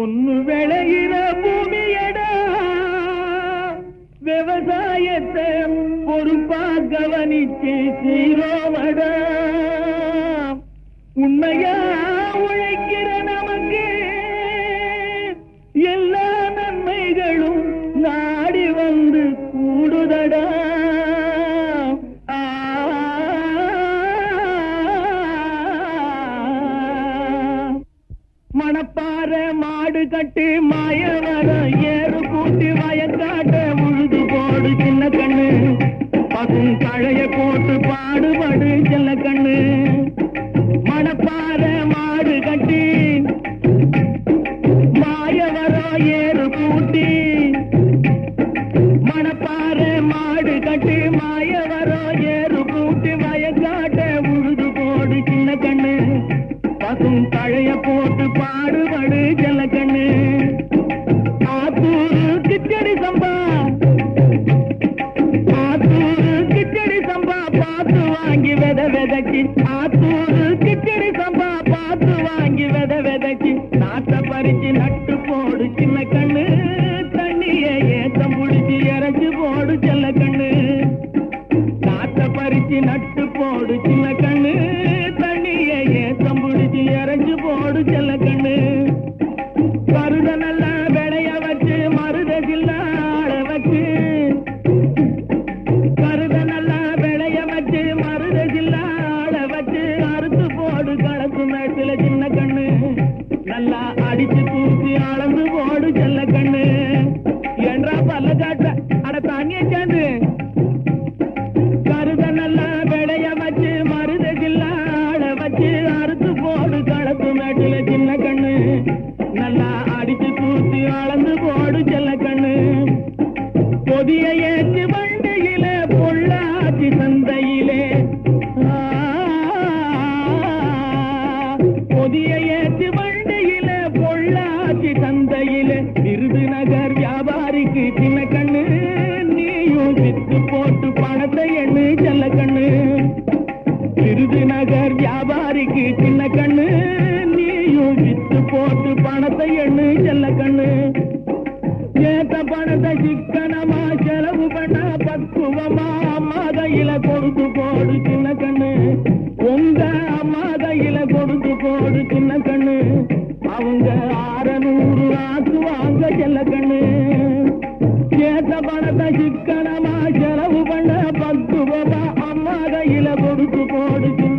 பொண்ணு விளையிற பூமியடா. விவசாயத்தை பொறுப்பா கவனிச்சு சீரோவடா. உண்மையா மாடு கட்டு மாயவர ஏறு கூட்டி வயக்காட்ட உழுது போடு சின்ன கண்ணு. பகும் தழைய போட்டு பாடுபடு செல்ல கண்ணு. மணப்பாற மாடு கட்டி மாயவர ஏறு கூட்டி மணப்பாற விதைக்கு ஆத்தூரு பார்த்து வாங்கி வித விதைக்கு நாட்டை பறிச்சு நட்டு நல்லா அடிச்சு விருதுநகர் வியாபாரிக்கு சின்ன கண்ணு நீயும் வித்து போட்டு பணத்தை எண்ணு செல்ல கண்ணு. ஏத்த பணத்தை சிக்கனமா செலவு பண்ண பக்குவமா அம்மா கொடுத்து போடு சின்ன கண்ணு. உங்க அம்மா கொடுத்து போடு சின்ன கண்ணு. அவங்க ஆறநூறு ஆக்குவாங்க செல்ல கண்ணு. ஏத்த பணத்தை சிக்கனமா செலவு பண்ண பக்குவமா மாத இல கொடுக்கு போடுக்கு.